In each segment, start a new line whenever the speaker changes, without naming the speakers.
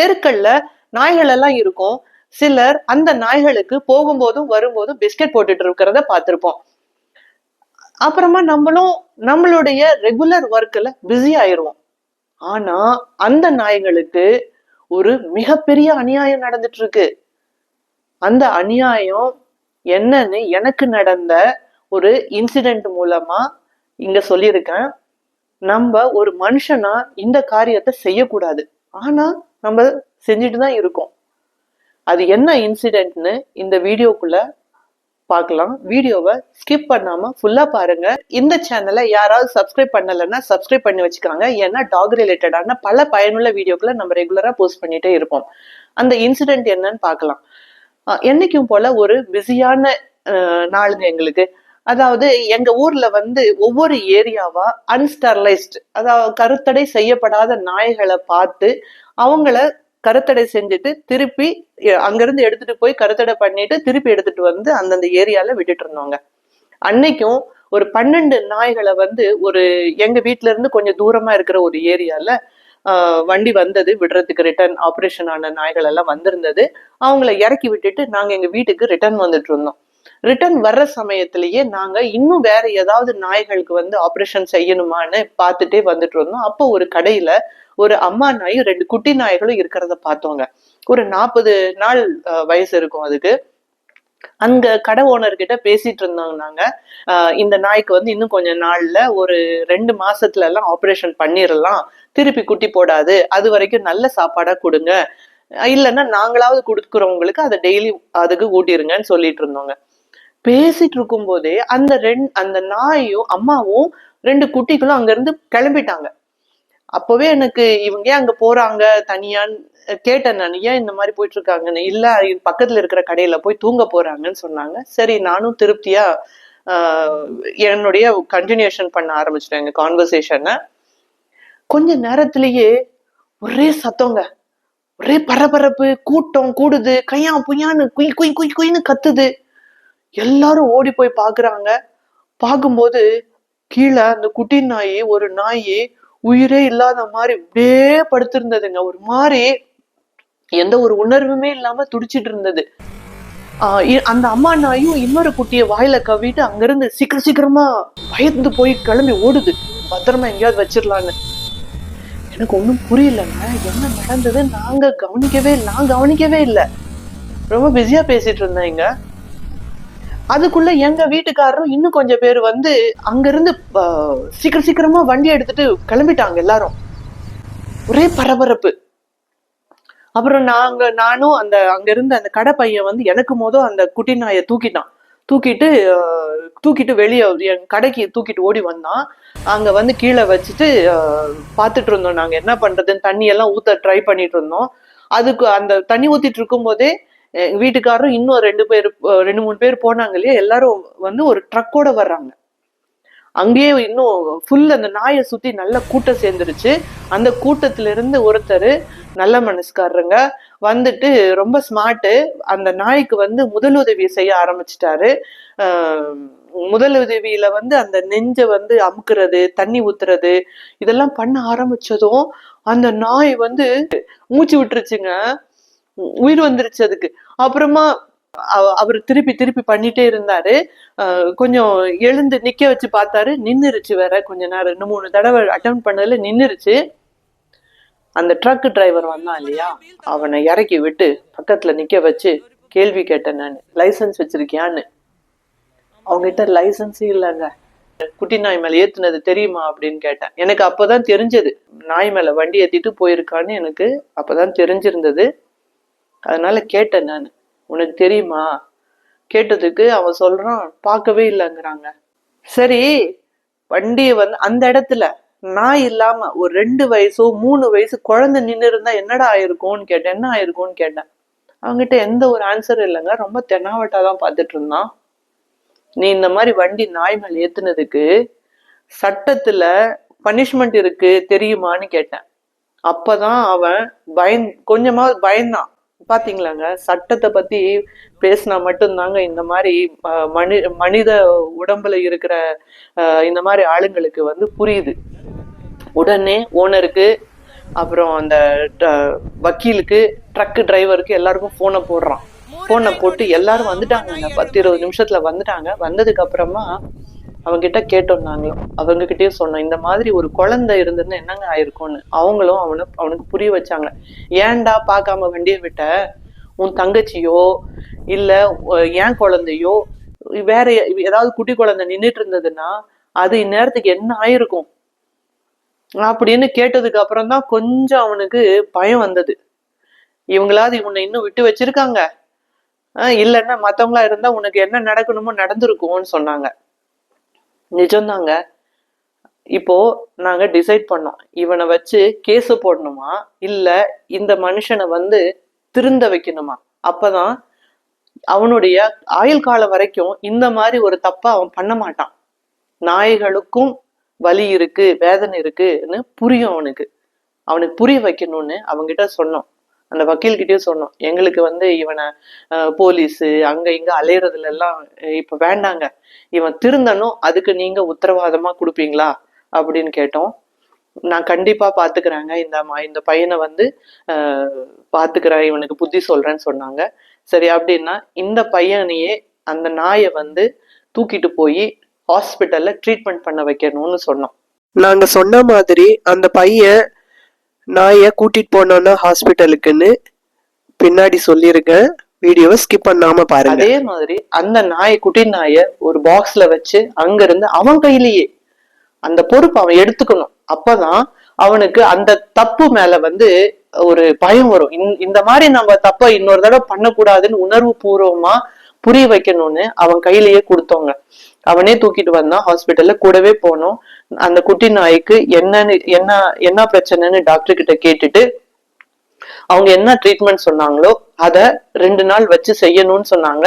தெருக்கள்ல நாய்கள் எல்லாம் இருக்கும். சிலர் அந்த நாய்களுக்கு போகும்போதும் வரும்போதும் பிஸ்கட் போட்டுட்டு இருக்கிறத பார்த்திருப்போம். அப்புறமா நம்மளும் நம்மளுடைய ரெகுலர் ஒர்க்ல பிஸி ஆயிருவோம். ஆனா அந்த நாய்களுக்கு ஒரு மிகப்பெரிய அநியாயம் நடந்துட்டு இருக்கு அந்த அநியாயம் என்னன்னு எனக்கு நடந்த ஒரு இன்சிடென்ட் மூலமா இங்க சொல்லியிருக்கேன். நம்ம ஒரு மனுஷனா இந்த காரியத்தை செய்யக்கூடாது. ஆனா நம்ம செஞ்சுட்டு தான் இருக்கோம். அது என்ன இன்சிடென்ட்னு இந்த வீடியோக்குள்ள பார்க்கலாம். வீடியோவை ஸ்கிப் பண்ணாம ஃபுல்லா பாருங்க. இந்த சேனலை யாராவது சப்ஸ்கிரைப் பண்ணலைன்னா சப்ஸ்கிரைப் பண்ணி வச்சுக்காங்க. ஏன்னா டாக் ரிலேட்டடான பல பயனுள்ள வீடியோக்களை நம்ம ரெகுலரா போஸ்ட் பண்ணிட்டே இருப்போம். அந்த இன்சிடென்ட் என்னன்னு பார்க்கலாம். என்னைக்கும் போல ஒரு பிஸியான நாளுங்க எங்களுக்கு. அதாவது எங்க ஊர்ல வந்து ஒவ்வொரு ஏரியாவா அன்ஸ்டர்லைஸ்ட் அதாவது கருத்தடை செய்யப்படாத நாய்களை பார்த்து அவங்கள கருத்தடை செஞ்சுட்டு திருப்பி அங்கிருந்து எடுத்துட்டு போய் கருத்தடை பண்ணிட்டு திருப்பி எடுத்துட்டு வந்து அந்தந்த ஏரியால விட்டுட்டு இருந்தோங்க அன்னைக்கும் ஒரு பன்னெண்டு நாய்களை வந்து ஒரு எங்க வீட்டுல இருந்து கொஞ்சம் தூரமா இருக்கிற ஒரு ஏரியால ஆஹ், வண்டி வந்தது விடுறதுக்கு ரிட்டர்ன் ஆப்ரேஷன் ஆன நாய்கள் எல்லாம் வந்திருந்தது. அவங்கள இறக்கி விட்டுட்டு நாங்க எங்க வீட்டுக்கு ரிட்டர்ன் வந்துட்டு இருந்தோம். ரிட்டர்ன் வர்ற சமயத்திலேயே நாங்க இன்னும் வேற ஏதாவது நாய்களுக்கு வந்து ஆப்ரேஷன் செய்யணுமான்னு பார்த்துட்டே வந்துட்டு இருந்தோம். அப்போ ஒரு கடையில ஒரு அம்மா நாயும் ரெண்டு குட்டி நாய்களும் இருக்கிறத பார்த்தோங்க. ஒரு நாற்பது நாள் அஹ், வயசு இருக்கும் அதுக்கு. அங்க கடை ஓனர்கிட்ட பேசிட்டு இருந்தாங்க நாங்க ஆஹ் இந்த நாய்க்கு வந்து இன்னும் கொஞ்ச நாள்ல ஒரு ரெண்டு மாசத்துல எல்லாம் ஆபரேஷன் பண்ணிடலாம் திருப்பி குட்டி போடாது. அது வரைக்கும் நல்ல சாப்பாடா கொடுங்க. இல்லைன்னா நாங்களாவது கொடுக்குறவங்களுக்கு அதை டெய்லி அதுக்கு ஊட்டிருங்கன்னு சொல்லிட்டு இருந்தோங்க. பேசிட்டு இருக்கும் போதே அந்த ரெண் அந்த நாயும் அம்மாவும் ரெண்டு குட்டிகளும் அங்க இருந்து கிளம்பிட்டாங்க. அப்போவே எனக்கு இவங்க ஏன் அங்க போறாங்க? தனியான்னு கேட்டேன் நான். ஏன் இந்த மாதிரி போயிட்டு இருக்காங்கன்னு இல்ல பக்கத்துல இருக்கிற கடையில போய் தூங்க போறாங்கன்னு சொன்னாங்க. சரி நானும் திருப்தியா ஆஹ், என்னுடைய கண்டினியூஷன் பண்ண ஆரம்பிச்சிட்டேன் எங்கள் கான்வர்சேஷனை கொஞ்ச நேரத்திலேயே ஒரே சத்தங்க. ஒரே பரபரப்பு கூட்டம் கூடுது. கையா புய்யான்னு குய் குய் குய் குயின்னு கத்துது. எல்லாரும் ஓடி போய் பாக்குறாங்க. பார்க்கும்போது கீழே அந்த குட்டி நாய் ஒரு நாய் உயிரே இல்லாத மாதிரி இப்படியே படுத்திருந்ததுங்க. ஒரு மாதிரி எந்த ஒரு உணர்வுமே இல்லாம துடிச்சிட்டு இருந்தது. அந்த அம்மா நாயும் இன்னொரு குட்டியை வாயில கவிட்டு அங்கிருந்து சீக்கிரம் சீக்கிரமா பயந்து போய் கிளம்பி ஓடுது. பத்திரமா எங்கேயாவது வச்சிடலான்னு எனக்கு ஒன்றும் புரியலங்க. என்ன நடந்தது நாங்க கவனிக்கவே நான் கவனிக்கவே இல்லை. ரொம்ப பிஸியா பேசிட்டு இருந்தேங்க. அதுக்குள்ள எங்க வீட்டுக்காரரும் இன்னும் கொஞ்சம் பேர் வந்து அங்கிருந்து ஆஹ், சீக்கிரம் சீக்கிரமா வண்டி எடுத்துட்டு கிளம்பிட்டாங்க எல்லாரும். ஒரே பரபரப்பு. அப்புறம் நாங்க நானும் அந்த அங்க இருந்த அந்த கடை பையன் வந்து எனக்கு மோதும் அந்த குட்டி நாயை தூக்கிட்டான். தூக்கிட்டு தூக்கிட்டு வெளியே என் கடைக்கு தூக்கிட்டு ஓடி வந்தான். அங்க வந்து கீழே வச்சுட்டு பார்த்துட்டு இருந்தோம் நாங்க. என்ன பண்றதுன்னு தண்ணி எல்லாம் ஊத்த ட்ரை பண்ணிட்டு இருந்தோம். அதுக்கு அந்த தண்ணி ஊத்திட்டு இருக்கும் போதே வீட்டுக்காரரும் இன்னும் ரெண்டு பேர் ரெண்டு மூணு பேர் போனாங்க இல்லையா? எல்லாரும் வந்து ஒரு ட்ரக்கோட வர்றாங்க. அங்கேயே இன்னும் ஃபுல் அந்த நாயை சுத்தி நல்ல கூட்டம் சேர்ந்துருச்சு. அந்த கூட்டத்துல இருந்து ஒருத்தர் நல்ல மனசுக்காரருங்க வந்துட்டு ரொம்ப ஸ்மார்ட்டு அந்த நாய்க்கு வந்து முதலுதவி செய்ய ஆரம்பிச்சிட்டாரு. முதலுதவியில வந்து அந்த நெஞ்சை வந்து அமுக்குறது தண்ணி ஊத்துறது இதெல்லாம் பண்ண ஆரம்பிச்சதும் அந்த நாய் வந்து மூச்சு விட்டுருச்சுங்க. உயிர் வந்துருச்சு அதுக்கு அப்புறமா அவ- அவர் திருப்பி திருப்பி பண்ணிட்டே இருந்தாரு. கொஞ்சம் எழுந்து நிக்க வச்சு பார்த்தாரு. நின்னுருச்சு வேற கொஞ்ச நேரம். ரெண்டு மூணு தடவை அட்டன் பண்ணதுல நின்னுருச்சு. அந்த ட்ரக் டிரைவர் வந்தான் இல்லையா? அவனை இறக்கி விட்டு பக்கத்துல நிக்க வச்சு கேள்வி கேட்டேன் நான். லைசன்ஸ் வச்சிருக்கியான்னு. அவங்ககிட்ட லைசன்ஸே இல்லைங்க. குட்டி நாய் மேல ஏத்துனது தெரியுமா அப்படின்னு கேட்டேன். எனக்கு அப்பதான் தெரிஞ்சது. நாய் மேல வண்டி ஏத்திட்டு போயிருக்கான்னு எனக்கு அப்பதான் தெரிஞ்சிருந்தது. அதனால கேட்டேன் நான். உனக்கு தெரியுமா? கேட்டதுக்கு அவன் சொல்றான் பார்க்கவே இல்லைங்கிறாங்க. சரி வண்டியை வந்து அந்த இடத்துல நாய் இல்லாம ஒரு ரெண்டு வயசோ மூணு வயசு குழந்தை நின்று இருந்தா என்னடா ஆயிருக்கும்னு கேட்டேன். என்ன ஆயிருக்கும்னு கேட்டேன். அவங்ககிட்ட எந்த ஒரு ஆன்சர் இல்லைங்க. ரொம்ப தென்னாவட்டா தான் பார்த்துட்டு இருந்தான். நீ இந்த மாதிரி வண்டி நாய் மேல் ஏத்துனதுக்கு சட்டத்துல பனிஷ்மெண்ட் இருக்கு தெரியுமான்னு கேட்டேன். அப்பதான் அவன் பயந் கொஞ்சமா பயந்தான். பாத்தீங்களாங்க? சட்டத்தை பத்தி பேசினா மட்டும்தாங்க இந்த மாதிரி மனி மனித உடம்புல இருக்கிற இந்த மாதிரி ஆளுங்களுக்கு வந்து புரியுது. உடனே ஓனருக்கு அப்புறம் அந்த வக்கீலுக்கு ட்ரக்கு டிரைவருக்கு எல்லாருக்கும் போனை போடுறான். போனை போட்டு எல்லாரும் வந்துட்டாங்க பத்து இருபது நிமிஷத்துல வந்துட்டாங்க. வந்ததுக்கு அப்புறமா அவங்ககிட்ட கேட்டோம் நாங்களும். அவங்க கிட்டயும் சொன்னோம் இந்த மாதிரி ஒரு குழந்தை இருந்ததுன்னு என்னங்க ஆயிருக்கும்னு? அவங்களும் அவனை அவனுக்கு புரிய வச்சாங்க. ஏன்டா பார்க்காம வண்டியை விட்ட? உன் தங்கச்சியோ? இல்ல ஏன் குழந்தையோ? வேற ஏதாவது குட்டி குழந்தை நின்றுட்டு இருந்ததுன்னா அது இந்நேரத்துக்கு என்ன ஆயிருக்கும்? அப்படின்னு கேட்டதுக்கு அப்புறம் தான் கொஞ்சம் அவனுக்கு பயம் வந்தது. இவங்களாவது உன்னை இன்னும் விட்டு வச்சிருக்காங்க? ஆஹ் இல்லைன்னா மத்தவங்களா இருந்தா உனக்கு என்ன நடக்கணுமோ நடந்திருக்கும்னு சொன்னாங்க. நிஜம்தாங்க. இப்போ நாங்க டிசைட் பண்ணோம். இவனை வச்சு கேஸ் போடணுமா? இல்ல இந்த மனுஷனை வந்து திருந்த வைக்கணுமா? அப்பதான் அவனுடைய ஆயுள் காலம் வரைக்கும் இந்த மாதிரி ஒரு தப்பை அவன் பண்ண மாட்டான். நாய்களுக்கும் வலி இருக்கு வேதனை இருக்குன்னு புரியும் அவனுக்கு. அவனுக்கு புரிய வைக்கணும்னு அவங்கிட்ட சொன்னோம். அந்த வக்கீல்கிட்டயும் சொன்னோம். எங்களுக்கு வந்து இவனை போலீஸ் அங்க இங்க அலையறதுல எல்லாம் இப்போ இப்ப வேண்டாங்க. இவன் திருந்தனும் அதுக்கு நீங்க உத்தரவாதமா கொடுப்பீங்களா? அப்படின்னு கேட்டோம். நான் கண்டிப்பா பாத்துக்கிறேங்க இந்த இந்த பையனை வந்து பாத்துக்கிறேன் இவனுக்கு புத்தி சொல்றேன்னு சொன்னாங்க. சரி அப்படின்னா இந்த பையனையே அந்த நாயை வந்து தூக்கிட்டு போய் ஹாஸ்பிட்டல்ல ட்ரீட்மெண்ட் பண்ண வைக்கணும்னு சொன்னோம்.
நாங்க சொன்ன மாதிரி அந்த பையன் நாயை கூட்டிட்டு போனோன்னா ஹாஸ்பிட்டலுக்குன்னு பின்னாடி சொல்லியிருக்கேன் வீடியோவை ஸ்கிப் பண்ணாம பாருங்க.
அதே மாதிரி அந்த நாயை குட்டி நாயை ஒரு பாக்ஸ்ல வச்சு அங்க இருந்து அவன் கையிலேயே அந்த பொறுப்பு அவன் எடுத்துக்கணும். அப்பதான் அவனுக்கு அந்த தப்பு மேல வந்து ஒரு பயம் வரும். இந்த- இந்த மாதிரி நம்ம தப்ப இன்னொரு தடவை பண்ணக்கூடாதுன்னு உணர்வு பூர்வமா புரிய வைக்கணும்னு அவன் கையிலேயே கொடுத்தோங்க அவனே தூக்கிட்டு வந்தான் ஹாஸ்பிட்டல்ல கூடவே போனோம். அந்த குட்டி நாய்க்கு என்னன்னு என்ன என்ன பிரச்சனைன்னு டாக்டர் கிட்ட கேட்டுட்டு அவங்க என்ன ட்ரீட்மெண்ட் சொன்னாங்களோ அத ரெண்டு நாள் வச்சு செய்யணும்னு சொன்னாங்க.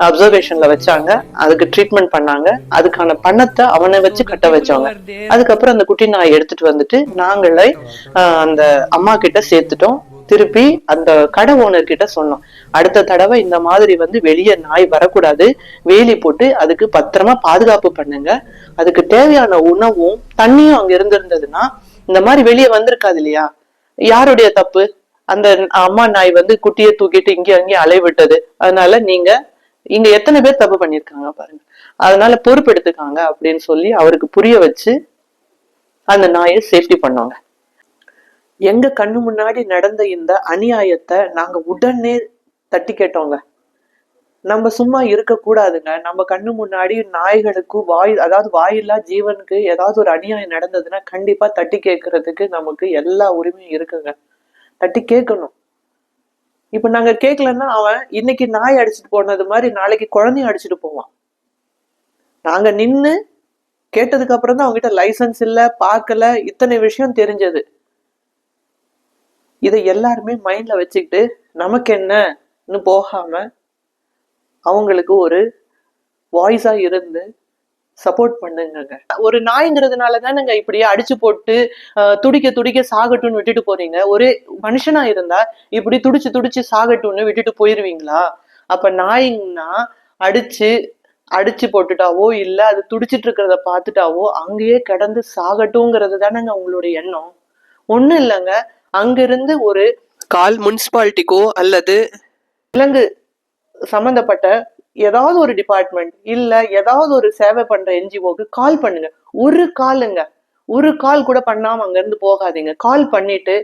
அப்சர்வேஷன்ல வச்சாங்க. அதுக்கு ட்ரீட்மெண்ட் பண்ணாங்க. அதுக்கான பணத்தை அவனை வச்சு கட்ட வச்சாங்க. அதுக்கப்புறம் அந்த குட்டி நாய் எடுத்துட்டு வந்துட்டு நாங்களே ஆஹ், அந்த அம்மா கிட்ட சேர்த்துட்டோம். திருப்பி அந்த கடை ஓனர் கிட்ட சொன்னோம். அடுத்த தடவை இந்த மாதிரி வந்து வெளியே நாய் வரக்கூடாது. வேலி போட்டு அதுக்கு பத்திரமா பாதுகாப்பு பண்ணுங்க. அதுக்கு தேவையான உணவும் தண்ணியும் அங்க இருந்திருந்ததுன்னா இந்த மாதிரி வெளியே வந்திருக்காது இல்லையா? யாருடைய தப்பு? அந்த அம்மா நாய் வந்து குட்டியை தூக்கிட்டு இங்கே அங்கேயும் அலை விட்டது அதனால நீங்க இங்க எத்தனை பேர் தப்பு பண்ணிருக்காங்க பாருங்க. அதனால பொறுப்பெடுத்துக்காங்க அப்படின்னு சொல்லி அவருக்கு புரிய வச்சு அந்த நாயை சேஃப்டி பண்ணோங்க. எங்க கண்ணு முன்னாடி நடந்த இந்த அநியாயத்தை நாங்க உடனே தட்டி கேட்டோங்க. நம்ம சும்மா இருக்க கூடாதுங்க. நம்ம கண்ணு முன்னாடி நாய்களுக்கு வாய் அதாவது வாயில்லா ஜீவனுக்கு ஏதாவது ஒரு அநியாயம் நடந்ததுன்னா கண்டிப்பா தட்டி கேட்கறதுக்கு நமக்கு எல்லா உரிமையும் இருக்குங்க. தட்டி கேட்கணும் இப்ப நாங்க கேட்கலன்னா அவன் இன்னைக்கு நாய் அடிச்சிட்டு போனது மாதிரி நாளைக்கு குழந்தைய அடிச்சிட்டு போவான். நாங்க நின்று கேட்டதுக்கு அப்புறம் தான் அவங்ககிட்ட லைசன்ஸ் இல்ல பார்க்கல இத்தனை விஷயம் தெரிஞ்சது. இதை எல்லாருமே மைண்ட்ல வச்சுக்கிட்டு நமக்கு என்னன்னு போகாம அவங்களுக்கு ஒரு வாய்ஸா இருந்து சப்போர்ட் பண்ணுங்க ஒரு நாய்ங்கிறதுனால தானேங்க இப்படியே அடிச்சு போட்டு துடிக்க துடிக்க சாகட்டும்னு விட்டுட்டு போறீங்க. ஒரு மனுஷனா இருந்தா இப்படி துடிச்சு துடிச்சு சாகட்டும்னு விட்டுட்டு போயிருவீங்களா? அப்ப நாய்ங்கன்னா அடிச்சு அடிச்சு போட்டுட்டாவோ இல்ல அது துடிச்சிட்டு இருக்கிறத பார்த்துட்டாவோ அங்கேயே கிடந்து சாகட்டும்ங்கிறது தானேங்க உங்களுடைய எண்ணம். ஒண்ணும் இல்லைங்க. அங்கிருந்து ஒரு
கால் முனிசிபாலிட்டிக்கோ அல்லது
விலங்கு சம்பந்தப்பட்ட ஏதாவது ஒரு டிபார்ட்மெண்ட் இல்ல ஏதாவது ஒரு சேவை பண்ற என்ஜிஓக்கு கால் பண்ணுங்க. ஒரு காலுங்க. ஒரு கால் கூட பண்ணாம அங்க இருந்து போகாதீங்க. கால் பண்ணிட்டு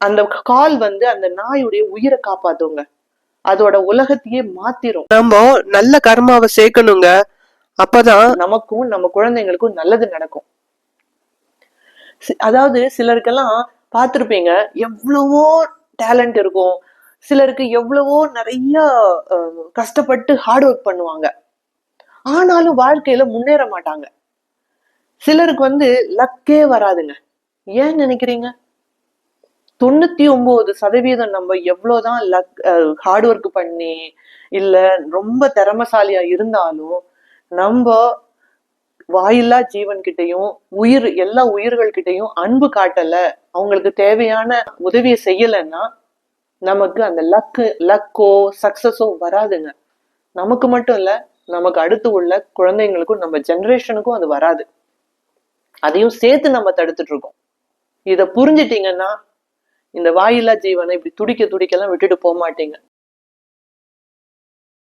அந்த கால் வந்து அந்த நாயுடைய உயிரை காப்பாத்துங்க. அதோட உலகத்தையே மாத்திரும்.
நம்ம நல்ல கர்மாவை சேர்க்கணுங்க. அப்பதான்
நமக்கும் நம்ம குழந்தைங்களுக்கும் நல்லது நடக்கும். அதாவது சிலருக்கெல்லாம் பார்த்திருப்பீங்க. எவ்வளவோ டேலண்ட் இருக்கும். சிலருக்கு எவ்வளவோ நிறைய அஹ், கஷ்டப்பட்டு ஹார்ட் ஒர்க் பண்ணுவாங்க. ஆனாலும் வாழ்க்கையில முன்னேற மாட்டாங்க. சிலருக்கு வந்து லக்கே வராதுங்க. ஏன் நினைக்கிறீங்க? தொண்ணூத்தி ஒன்பது சதவீதம் நம்ம எவ்வளவுதான் லக் ஹார்ட் ஒர்க் பண்ணி இல்ல ரொம்ப திறமசாலியா இருந்தாலும் நம்ம வாயில்லா ஜீவன் கிட்டயும் உயிர் எல்லா உயிர்கள் கிட்டயும் அன்பு காட்டல. அவங்களுக்கு தேவையான உதவியை செய்யலைன்னா நமக்கு அந்த லக்கு லக்கோ சக்சஸோ வராதுங்க. நமக்கு மட்டும் இல்ல நமக்கு அடுத்து உள்ள குழந்தைங்களுக்கும் நம்ம ஜெனரேஷனுக்கும் அது வராது. அதையும் சேர்த்து நம்ம தடுத்துட்டு இருக்கோம். இதை புரிஞ்சிட்டீங்கன்னா இந்த வாயில்லா ஜீவனை இப்படி துடிக்க துடிக்கலாம் விட்டுட்டு போக மாட்டீங்க.